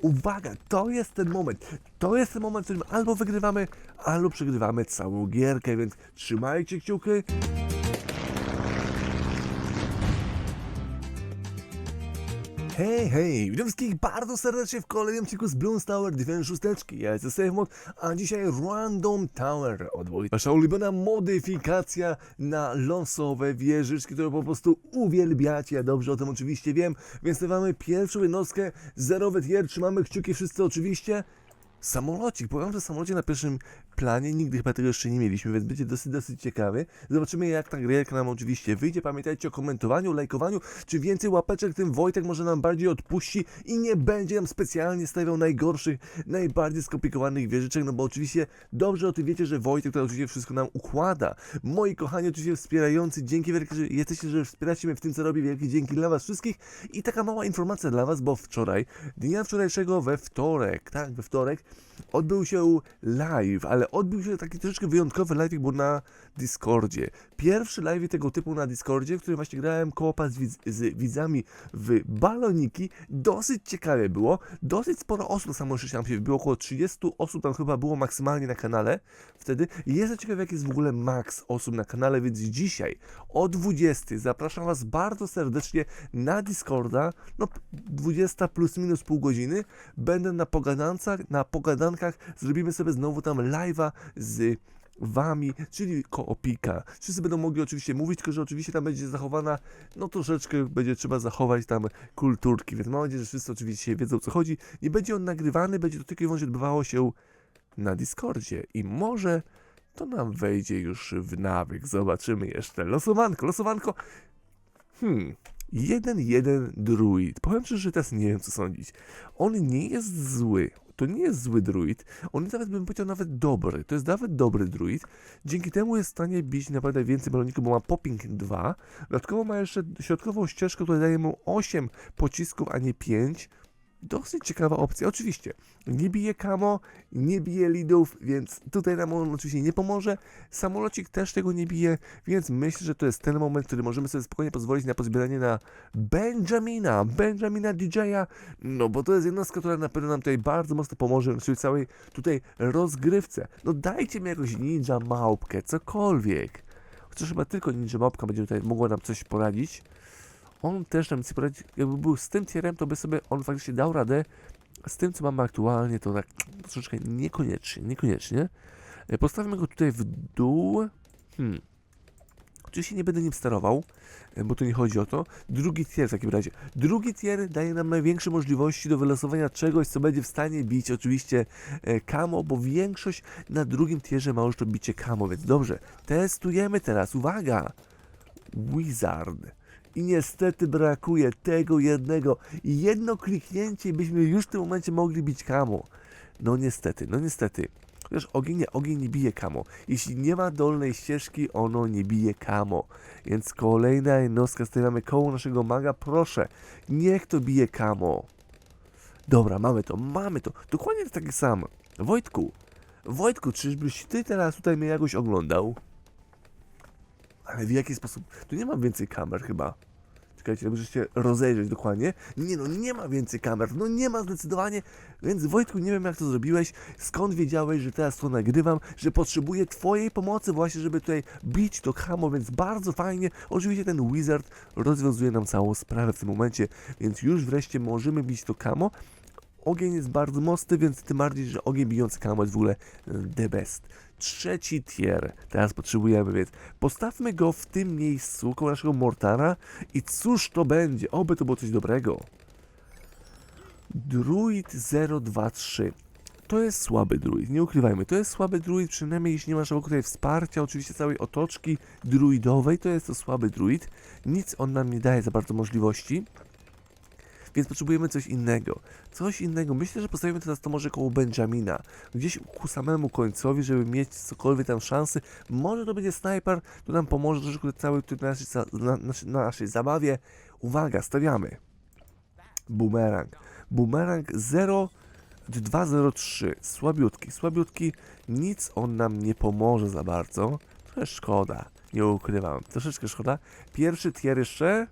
Uwaga, to jest ten moment. To jest ten moment, w którym albo wygrywamy, albo przegrywamy całą gierkę, więc trzymajcie kciuki. Hej, hej, witam wszystkich bardzo serdecznie w kolejnym odcinku z Bloons Tower Defense 6. Ja jestem SafeMod, a dzisiaj Random Tower od Wojtka. Wasza ulubiona modyfikacja na losowe wieżyczki, które po prostu uwielbiacie. Ja dobrze o tym oczywiście wiem, więc mamy pierwszą jednostkę, zerowy tier, trzymamy kciuki wszyscy oczywiście. Samolocik, powiem, że samolocie na pierwszym planie nigdy chyba tego jeszcze nie mieliśmy, więc będzie dosyć, dosyć ciekawy. Zobaczymy jak ta gierka nam oczywiście wyjdzie. Pamiętajcie o komentowaniu, lajkowaniu, czy więcej łapeczek, tym Wojtek może nam bardziej odpuści i nie będzie nam specjalnie stawiał najgorszych, najbardziej skomplikowanych wieżyczek, no bo oczywiście dobrze o tym wiecie, że Wojtek to oczywiście wszystko nam układa. Moi kochani oczywiście wspierający, dzięki wielkie, że jesteście, że wspieracie mnie w tym co robię, wielkie dzięki dla was wszystkich i taka mała informacja dla was, bo wczoraj, dnia wczorajszego we wtorek, tak, we wtorek, odbył się live, ale odbył się taki troszeczkę wyjątkowy live, bo na Discordzie. Pierwszy live tego typu na Discordzie, w którym właśnie grałem koopa z, widz, z widzami w baloniki. Dosyć ciekawe było. Dosyć sporo osób samo tam się wbiło, około 30 osób tam chyba było maksymalnie na kanale wtedy. I jestem ciekaw, jak jest w ogóle maks osób na kanale, więc dzisiaj o 20 zapraszam Was bardzo serdecznie na Discorda. No 20 plus minus pół godziny. Będę na pogadancach, na pogadankach. Zrobimy sobie znowu tam live'a z wami, czyli koopika. Wszyscy będą mogli oczywiście mówić, tylko że oczywiście tam będzie zachowana, no troszeczkę będzie trzeba zachować tam kulturki, więc mam nadzieję, że wszyscy oczywiście wiedzą o co chodzi. Nie będzie on nagrywany, będzie to tylko i wyłącznie odbywało się na Discordzie i może to nam wejdzie już w nawyk. Zobaczymy jeszcze. Losowanko, losowanko. Hmm. Jeden, jeden druid. Powiem szczerze, że teraz nie wiem co sądzić. On nie jest zły. To nie jest zły druid. On jest nawet, bym powiedział, nawet dobry. To jest nawet dobry druid. Dzięki temu jest w stanie bić naprawdę więcej baloników, bo ma popping 2. Dodatkowo ma jeszcze środkową ścieżkę, która daje mu 8 pocisków, a nie 5. Dosyć ciekawa opcja. Oczywiście, nie bije kamo, nie bije lidów, więc tutaj nam on oczywiście nie pomoże. Samolocik też tego nie bije, więc myślę, że to jest ten moment, który możemy sobie spokojnie pozwolić na pozbieranie na Benjamina, Benjamina DJ-a, no bo to jest jednostka, która na pewno nam tutaj bardzo mocno pomoże w całej tutaj rozgrywce. No dajcie mi jakąś ninja małpkę, cokolwiek. Chociaż chyba tylko ninja małpka będzie tutaj mogła nam coś poradzić on też nam chce jakby był z tym tierem, to by sobie on faktycznie dał radę. Z tym, co mamy aktualnie, to tak troszeczkę niekoniecznie, niekoniecznie. E, Postawimy go tutaj w dół. Hmm. Oczywiście nie będę nim sterował, e, bo tu nie chodzi o to. Drugi tier w takim razie. Drugi tier daje nam największe możliwości do wylosowania czegoś, co będzie w stanie bić oczywiście e, kamo, bo większość na drugim tierze ma już to bicie kamo, więc dobrze. Testujemy teraz, uwaga! Wizard. I niestety brakuje tego jednego. I jedno kliknięcie byśmy już w tym momencie mogli bić kamo. No niestety, no niestety. Chociaż ogień nie, ogień nie bije kamo. Jeśli nie ma dolnej ścieżki, ono nie bije kamo. Więc kolejna jednostka, stawiamy koło naszego maga. Proszę, niech to bije kamo. Dobra, mamy to, mamy to. Dokładnie takie samo. Wojtku, Wojtku, czyżbyś ty teraz tutaj mnie jakoś oglądał? Ale w jaki sposób? Tu nie ma więcej kamer chyba. Czekajcie, muszę się rozejrzeć dokładnie. Nie no, nie ma więcej kamer. No nie ma zdecydowanie. Więc Wojtku, nie wiem jak to zrobiłeś. Skąd wiedziałeś, że teraz to nagrywam, że potrzebuję twojej pomocy właśnie, żeby tutaj bić to kamo, więc bardzo fajnie. Oczywiście ten wizard rozwiązuje nam całą sprawę w tym momencie, więc już wreszcie możemy bić to kamo. Ogień jest bardzo mocny, więc tym bardziej, że ogień bijący kamo jest w ogóle e, the best. Trzeci tier teraz potrzebujemy, więc postawmy go w tym miejscu koło naszego mortara i cóż to będzie? Oby to było coś dobrego. Druid 023. To jest słaby druid, nie ukrywajmy, to jest słaby druid, przynajmniej jeśli nie masz obok tutaj wsparcia, oczywiście całej otoczki druidowej, to jest to słaby druid. Nic on nam nie daje za bardzo możliwości. Więc potrzebujemy coś innego. Coś innego. Myślę, że postawimy teraz to może koło Benjamina. Gdzieś ku samemu końcowi, żeby mieć cokolwiek tam szansy. Może to będzie snajper, to nam pomoże troszeczkę cały tutaj na naszej, na, na, na naszej zabawie. Uwaga, stawiamy. Boomerang. Boomerang 0203. Słabiutki, słabiutki. Nic on nam nie pomoże za bardzo. Trochę szkoda. Nie ukrywam. Troszeczkę szkoda. Pierwszy tier jeszcze.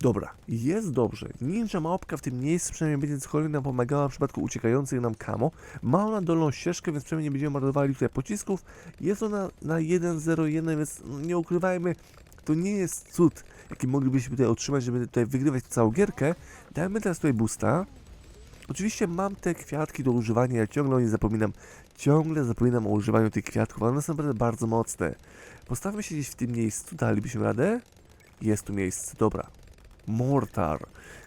Dobra, jest dobrze. Ninja małpka w tym miejscu przynajmniej będzie kolei nam pomagała w przypadku uciekających nam kamo. Ma ona dolną ścieżkę, więc przynajmniej nie będziemy marnowali tutaj pocisków. Jest ona na 1.01, więc no, nie ukrywajmy, to nie jest cud, jaki moglibyśmy tutaj otrzymać, żeby tutaj wygrywać całą gierkę. Dajmy teraz tutaj boosta. Oczywiście mam te kwiatki do używania, ja ciągle o nie zapominam. Ciągle zapominam o używaniu tych kwiatków, one są naprawdę bardzo mocne. Postawmy się gdzieś w tym miejscu, dalibyśmy radę? Jest tu miejsce, dobra. Mortar.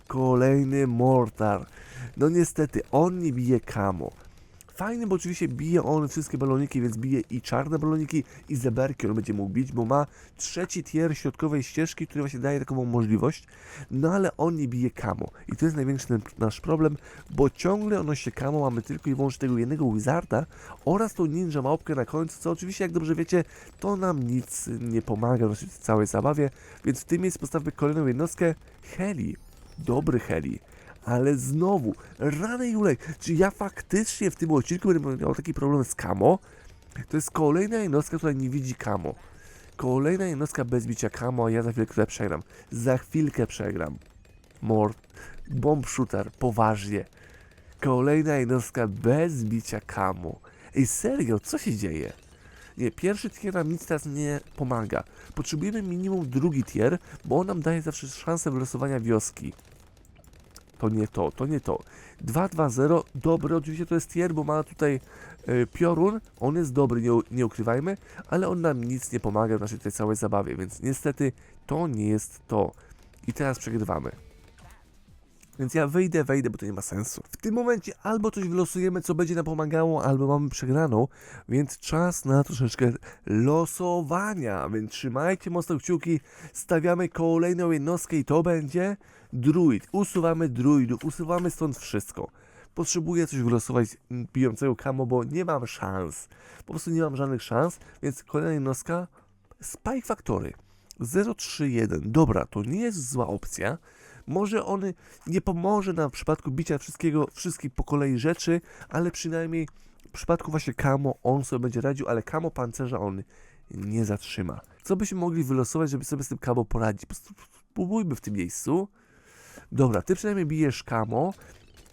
Kolejny mortar. No niestety, on nie bije kamo. Fajny, bo oczywiście bije on wszystkie baloniki, więc bije i czarne baloniki, i zeberki on będzie mógł bić, bo ma trzeci tier środkowej ścieżki, który właśnie daje taką możliwość, no ale on nie bije kamo. I to jest największy nasz problem, bo ciągle odnośnie kamo mamy tylko i wyłącznie tego jednego wizarda oraz tą ninja małpkę na końcu, co oczywiście, jak dobrze wiecie, to nam nic nie pomaga w całej zabawie, więc w tym miejscu postawmy kolejną jednostkę Heli. Dobry Heli. Ale znowu, rany Julek, czy ja faktycznie w tym odcinku będę miał taki problem z Kamo? To jest kolejna jednostka, która nie widzi Kamo. Kolejna jednostka bez bicia Kamo, a ja za chwilkę przegram. Za chwilkę przegram. Mord, bomb shooter, poważnie. Kolejna jednostka bez bicia Kamo. Ej, serio, co się dzieje? Nie, pierwszy tier nam nic teraz nie pomaga. Potrzebujemy minimum drugi tier, bo on nam daje zawsze szansę wylosowania wioski. To nie to, to nie to. 2-2-0, dobry, oczywiście to jest tier, bo ma tutaj e, piorun, on jest dobry, nie, nie ukrywajmy, ale on nam nic nie pomaga w naszej tej całej zabawie, więc niestety to nie jest to. I teraz przegrywamy. Więc ja wyjdę, wejdę, bo to nie ma sensu. W tym momencie albo coś wylosujemy, co będzie nam pomagało, albo mamy przegraną, więc czas na troszeczkę losowania. Więc trzymajcie mocno kciuki, stawiamy kolejną jednostkę i to będzie druid. Usuwamy druidów, usuwamy stąd wszystko. Potrzebuję coś wylosować bijącego kamo, bo nie mam szans. Po prostu nie mam żadnych szans, więc kolejna jednostka Spike Factory 031. Dobra, to nie jest zła opcja. Może on nie pomoże nam w przypadku bicia wszystkiego, wszystkich po kolei rzeczy, ale przynajmniej w przypadku właśnie Kamo on sobie będzie radził, ale Kamo pancerza on nie zatrzyma. Co byśmy mogli wylosować, żeby sobie z tym Kamo poradzić? Po prostu Spróbujmy w tym miejscu. Dobra, ty przynajmniej bijesz Kamo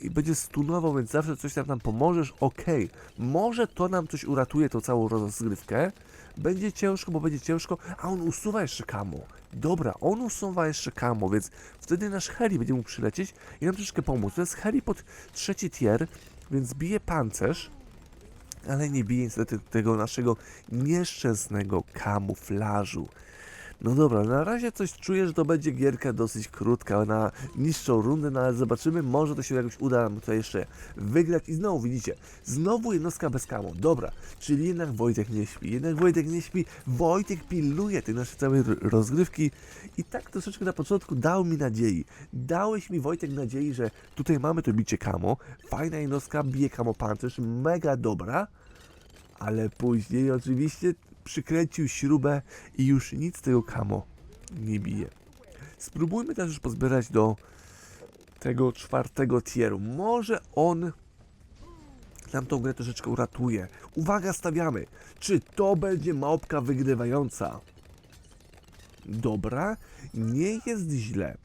i będzie stunował, więc zawsze coś tam nam pomożesz. Okej, może to nam coś uratuje, tą całą rozgrywkę. Będzie ciężko, bo będzie ciężko, a on usuwa jeszcze Kamo. Dobra, on usuwa jeszcze Kamo, więc wtedy nasz Heli będzie mógł przylecieć i nam troszeczkę pomóc. To jest Heli pod trzeci tier, więc bije pancerz, ale nie bije niestety tego naszego nieszczęsnego kamuflażu. No dobra, na razie coś czuję, że to będzie gierka dosyć krótka na niższą rundę, no ale zobaczymy, może to się jakoś uda nam tutaj jeszcze wygrać. I znowu widzicie, znowu jednostka bez kamo, dobra, czyli jednak Wojtek nie śpi, jednak Wojtek nie śpi, Wojtek pilnuje tej naszej całej rozgrywki i tak troszeczkę na początku dał mi nadziei, dałeś mi Wojtek nadziei, że tutaj mamy to bicie kamo, fajna jednostka, bije kamo pancerz, mega dobra, ale później oczywiście przykręcił śrubę i już nic tego kamo nie bije. Spróbujmy też już pozbierać do tego czwartego tieru. Może on nam tą grę troszeczkę uratuje. Uwaga, stawiamy. Czy to będzie małpka wygrywająca? Dobra, nie jest źle.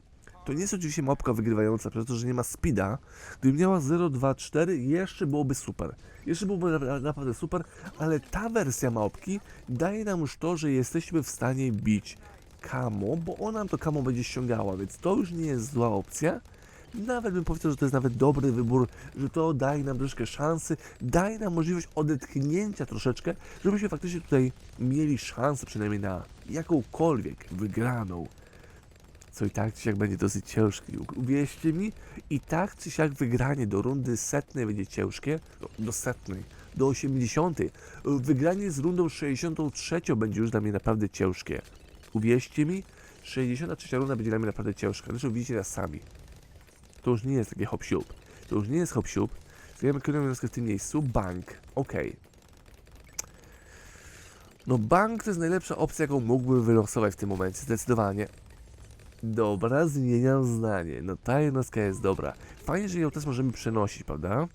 To nie jest oczywiście małpka wygrywająca, przez to, że nie ma speeda. Gdyby miała 0,24, jeszcze byłoby super. Jeszcze byłoby na- naprawdę super, ale ta wersja małpki daje nam już to, że jesteśmy w stanie bić kamo, bo ona nam to kamo będzie ściągała, więc to już nie jest zła opcja. Nawet bym powiedział, że to jest nawet dobry wybór, że to daje nam troszkę szansy, daje nam możliwość odetchnięcia troszeczkę, żebyśmy faktycznie tutaj mieli szansę przynajmniej na jakąkolwiek wygraną co i tak czy siak będzie dosyć ciężkie. U- Uwierzcie mi, i tak czy siak wygranie do rundy setnej będzie ciężkie, do, do setnej, do 80. Wygranie z rundą 63 będzie już dla mnie naprawdę ciężkie. Uwierzcie mi, 63 runda będzie dla mnie naprawdę ciężka. Zresztą widzicie nas sami. To już nie jest takie hop siup. To już nie jest hop siup. Zajmę kolejną w tym miejscu. Bank. Okej. No bank to jest najlepsza opcja, jaką mógłbym wylosować w tym momencie. Zdecydowanie. Dobra, zmieniam zdanie. No ta jednostka jest dobra. Fajnie, że ją też możemy przenosić, prawda?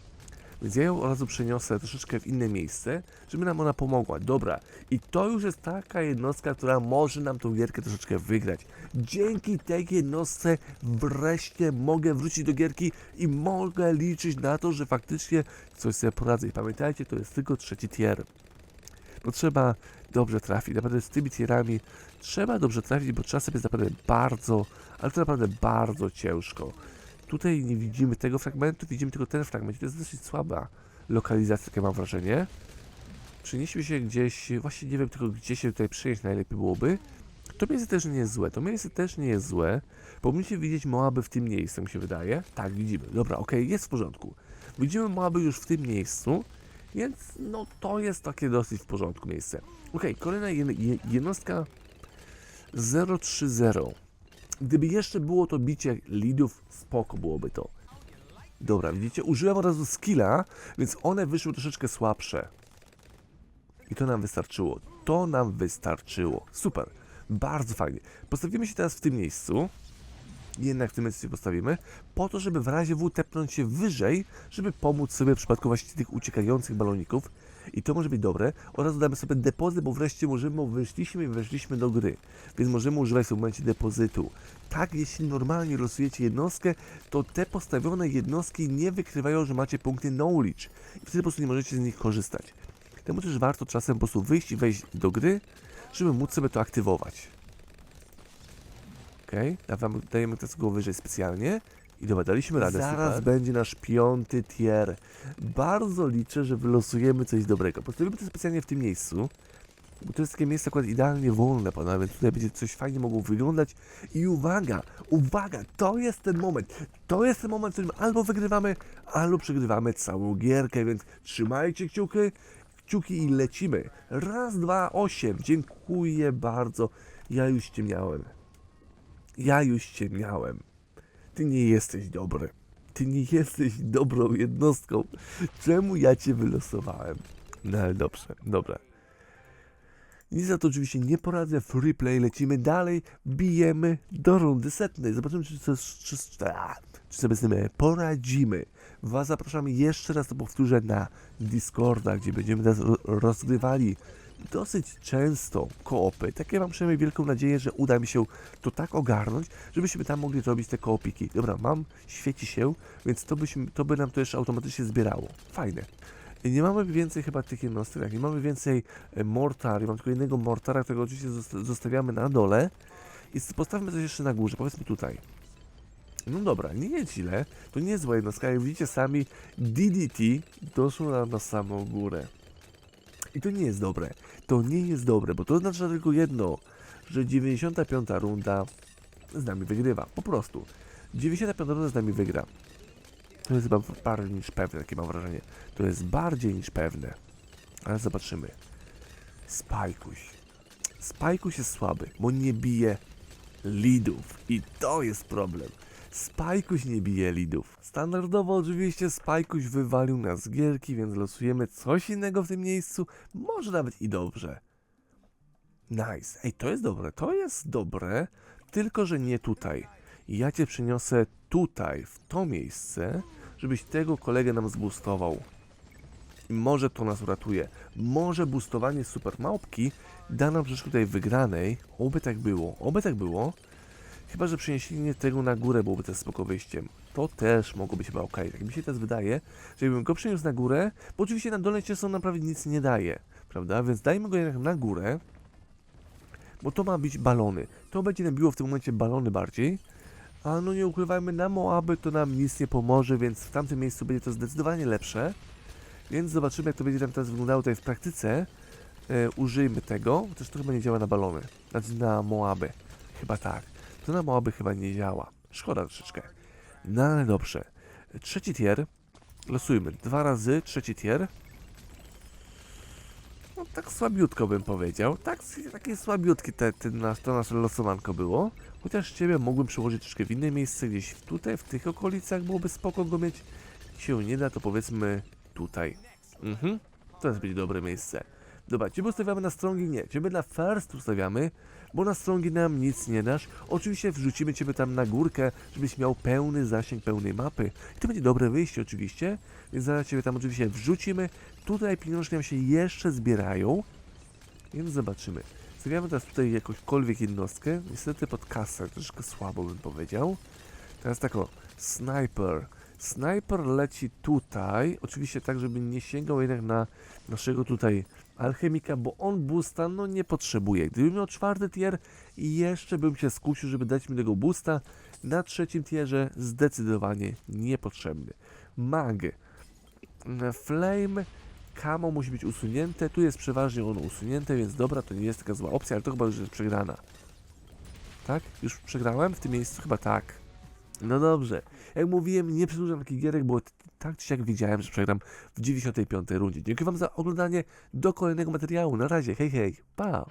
Więc ja ją od razu przeniosę troszeczkę w inne miejsce, żeby nam ona pomogła. Dobra, i to już jest taka jednostka, która może nam tą gierkę troszeczkę wygrać. Dzięki tej jednostce wreszcie mogę wrócić do gierki i mogę liczyć na to, że faktycznie coś sobie poradzę. I pamiętajcie, to jest tylko trzeci tier. Bo trzeba dobrze trafić. Naprawdę z tymi tierami trzeba dobrze trafić, bo czasem jest naprawdę bardzo, ale to naprawdę bardzo ciężko. Tutaj nie widzimy tego fragmentu, widzimy tylko ten fragment. To jest dosyć słaba lokalizacja, takie mam wrażenie. Przenieśmy się gdzieś, właśnie nie wiem tylko gdzie się tutaj przenieść najlepiej byłoby. To miejsce też nie jest złe, to miejsce też nie jest złe. Powinniście widzieć Moaby w tym miejscu, mi się wydaje. Tak, widzimy. Dobra, okej, jest w porządku. Widzimy Moaby już w tym miejscu, więc no to jest takie dosyć w porządku miejsce. Okej, kolejna jed je- jednostka 030. Gdyby jeszcze było to bicie lidów, spoko byłoby to. Dobra, widzicie, użyłem od razu skilla, więc one wyszły troszeczkę słabsze. I to nam wystarczyło. To nam wystarczyło. Super. Bardzo fajnie. Postawimy się teraz w tym miejscu. Jednak w tym miejscu postawimy. Po to, żeby w razie W tepnąć się wyżej, żeby pomóc sobie w przypadku właśnie tych uciekających baloników. I to może być dobre. Oraz damy sobie depozyt, bo wreszcie możemy, bo wyszliśmy i weszliśmy do gry. Więc możemy używać w tym momencie depozytu. Tak, jeśli normalnie losujecie jednostkę, to te postawione jednostki nie wykrywają, że macie punkty knowledge. I wtedy po prostu nie możecie z nich korzystać. Temu też warto czasem po prostu wyjść i wejść do gry, żeby móc sobie to aktywować. Okej, okay. dajemy teraz go wyżej specjalnie. I dobra, daliśmy radę. Zaraz super. będzie nasz piąty tier. Bardzo liczę, że wylosujemy coś dobrego. Postawimy to specjalnie w tym miejscu. Bo to jest takie miejsce akurat idealnie wolne, panowie, więc tutaj będzie coś fajnie mogło wyglądać. I uwaga, uwaga, to jest ten moment. To jest ten moment, w którym albo wygrywamy, albo przegrywamy całą gierkę, więc trzymajcie kciuki, kciuki i lecimy. Raz, dwa, osiem. Dziękuję bardzo. Ja już cię miałem. Ja już cię miałem. Ty nie jesteś dobry. Ty nie jesteś dobrą jednostką. Czemu ja cię wylosowałem? No ale dobrze, dobra. Nic za to oczywiście nie poradzę. Free play, lecimy dalej. Bijemy do rundy setnej. Zobaczymy, czy, czy, czy, czy, sobie z tym poradzimy. Was zapraszam jeszcze raz, to powtórzę, na Discorda, gdzie będziemy teraz ro- rozgrywali dosyć często koopy. Takie mam przynajmniej wielką nadzieję, że uda mi się to tak ogarnąć, żebyśmy tam mogli robić te koopiki. Dobra, mam, świeci się, więc to, byśmy, to by nam to jeszcze automatycznie zbierało. Fajne. Nie mamy więcej chyba tych jednostek, jak nie mamy więcej e, mortar, mam tylko jednego mortara, którego oczywiście zosta- zostawiamy na dole. I postawmy coś jeszcze na górze, powiedzmy tutaj. No dobra, nie jest źle, to nie jest zła jednostka, jak widzicie sami, DDT doszło na samą górę. I to nie jest dobre, to nie jest dobre, bo to oznacza tylko jedno, że 95 runda z nami wygrywa, po prostu. 95 runda z nami wygra. To jest chyba bardziej niż pewne, takie mam wrażenie. To jest bardziej niż pewne. Ale zobaczymy. Spajkuś. Spajkuś jest słaby, bo nie bije lidów. I to jest problem. Spajkuś nie bije lidów. Standardowo oczywiście Spajkuś wywalił nas z gierki, więc losujemy coś innego w tym miejscu. Może nawet i dobrze. Nice. Ej, to jest dobre, to jest dobre, tylko że nie tutaj. Ja cię przyniosę tutaj, w to miejsce, żebyś tego kolegę nam zboostował. I może to nas uratuje. Może boostowanie super małpki da nam troszeczkę tutaj wygranej. Oby tak było, oby tak było. Chyba, że przeniesienie tego na górę byłoby też spoko wyjściem. To też mogło być chyba ok. Tak mi się teraz wydaje, że jakbym go przeniósł na górę, bo oczywiście na dole cię naprawdę nic nie daje, prawda? Więc dajmy go jednak na górę, bo to ma być balony. To będzie nam biło w tym momencie balony bardziej. A no nie ukrywajmy, na Moaby to nam nic nie pomoże, więc w tamtym miejscu będzie to zdecydowanie lepsze. Więc zobaczymy, jak to będzie nam teraz wyglądało tutaj w praktyce. E, użyjmy tego, chociaż to chyba nie działa na balony. Znaczy na Moaby. Chyba tak. To na Moaby chyba nie działa. Szkoda troszeczkę. No ale dobrze. Trzeci tier. Losujmy. Dwa razy trzeci tier. No tak słabiutko bym powiedział. Tak, takie słabiutkie te, te nasz, to nasze losowanko było. Chociaż ciebie mógłbym przełożyć troszkę w inne miejsce, gdzieś tutaj, w tych okolicach byłoby spoko go mieć. Się nie da, to powiedzmy tutaj. Mhm. To jest będzie dobre miejsce. Dobra, ciebie ustawiamy na strongi? Nie. Ciebie na first ustawiamy, bo na strongi nam nic nie dasz. Oczywiście wrzucimy Ciebie tam na górkę, żebyś miał pełny zasięg pełnej mapy. I to będzie dobre wyjście oczywiście, więc zaraz Ciebie tam oczywiście wrzucimy. Tutaj pieniążki nam się jeszcze zbierają, więc zobaczymy. Stawiamy teraz tutaj jakąśkolwiek jednostkę, niestety pod kasę, troszkę słabo bym powiedział. Teraz tak o, sniper. Sniper leci tutaj, oczywiście tak, żeby nie sięgał jednak na naszego tutaj alchemika, bo on boosta no nie potrzebuje. Gdybym miał czwarty tier jeszcze bym się skusił, żeby dać mi tego boosta, na trzecim tierze zdecydowanie niepotrzebny. Mag. Flame. Camo musi być usunięte. Tu jest przeważnie ono usunięte, więc dobra, to nie jest taka zła opcja, ale to chyba już jest przegrana. Tak? Już przegrałem w tym miejscu? Chyba tak. No dobrze. Jak mówiłem, nie przedłużam takich gierek, bo tak czy siak wiedziałem, że przegram w 95 rundzie. Dziękuję Wam za oglądanie. Do kolejnego materiału. Na razie. Hej, hej. Pa.